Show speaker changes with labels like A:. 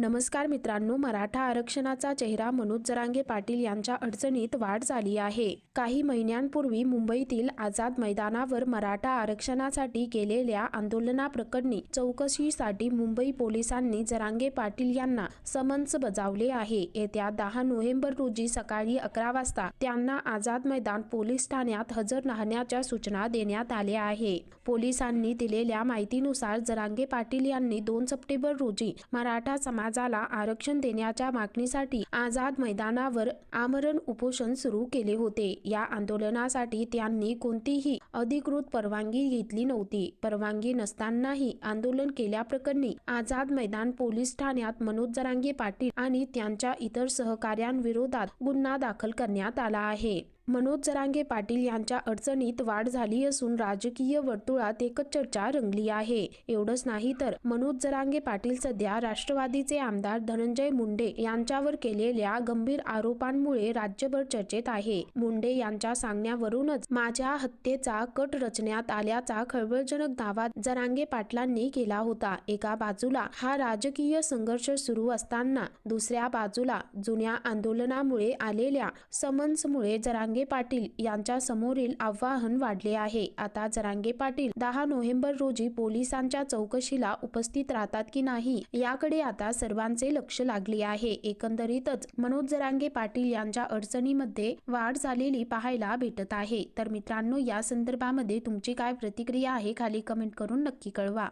A: नमस्कार मित्रांनो मराठा आरक्षणाचा चेहरा मनोज जरांगे पाटील यांच्या अडचणीत वाढ झाली आहे. काही महिन्यांपूर्वी मुंबईतील आझाद मैदानावर मराठा आरक्षणासाठी केलेल्या आंदोलनाप्रकरणी चौकशीसाठी मुंबई पोलिसांनी जरांगे पाटील यांना समन्स बजावले आहे. येत्या दहा नोव्हेंबर रोजी सकाळी अकरा वाजता त्यांना आझाद मैदान पोलीस ठाण्यात हजर राहण्याच्या सूचना देण्यात आल्या आहे. पोलिसांनी दिलेल्या माहितीनुसार जरांगे पाटील यांनी दोन सप्टेंबर रोजी मराठा समाजाला आरक्षण देण्याच्या मागणीसाठी आझाद मैदानावर आमरण उपोषण सुरू केले होते. या आंदोलनासाठी त्यांनी कोणतीही अधिकृत परवानगी घेतली नव्हती. परवानगी नसतानाही आंदोलन केल्याप्रकरणी आझाद मैदान पोलीस ठाण्यात मनोज जरांगे पाटील आणि त्यांच्या इतर सहकाऱ्यांविरोधात गुन्हा दाखल करण्यात आला आहे. मनोज जरांगे पाटील यांच्या अडचणीत वाढ झाली असून राजकीय वर्तुळात एकच चर्चा रंगली आहे. एवढंच नाही तर मनोज जरांगे पाटील सध्या राष्ट्रवादीचे आमदार धनंजय मुंडे यांच्यावर केलेल्या गंभीर आरोपांमुळे राज्यभर चर्चेत आहे. मुंडे यांच्या सांगण्यावरूनच माझ्या हत्येचा कट रचण्यात आल्याचा खळबळजनक दावा जरांगे पाटलांनी केला होता. एका बाजूला हा राजकीय संघर्ष सुरू असताना दुसऱ्या बाजूला जुन्या आंदोलनामुळे आलेल्या समन्समुळे जरांगे जरांगे पाटील यांच्या समोरील आव्हान वाढले आहे. आता जरांगे पाटील दहा नोव्हेंबर रोजी पोलिसांच्या चौकशीला उपस्थित राहतात की नाही याकडे आता सर्वांचे लक्ष लागले आहे. एकंदरीतच मनोज जरांगे पाटील यांच्या अडचणीमध्ये वाढ झालेली पाहायला भेटत आहे. तर मित्रांनो या संदर्भामध्ये तुमची काय प्रतिक्रिया आहे खाली कमेंट करून नक्की कळवा.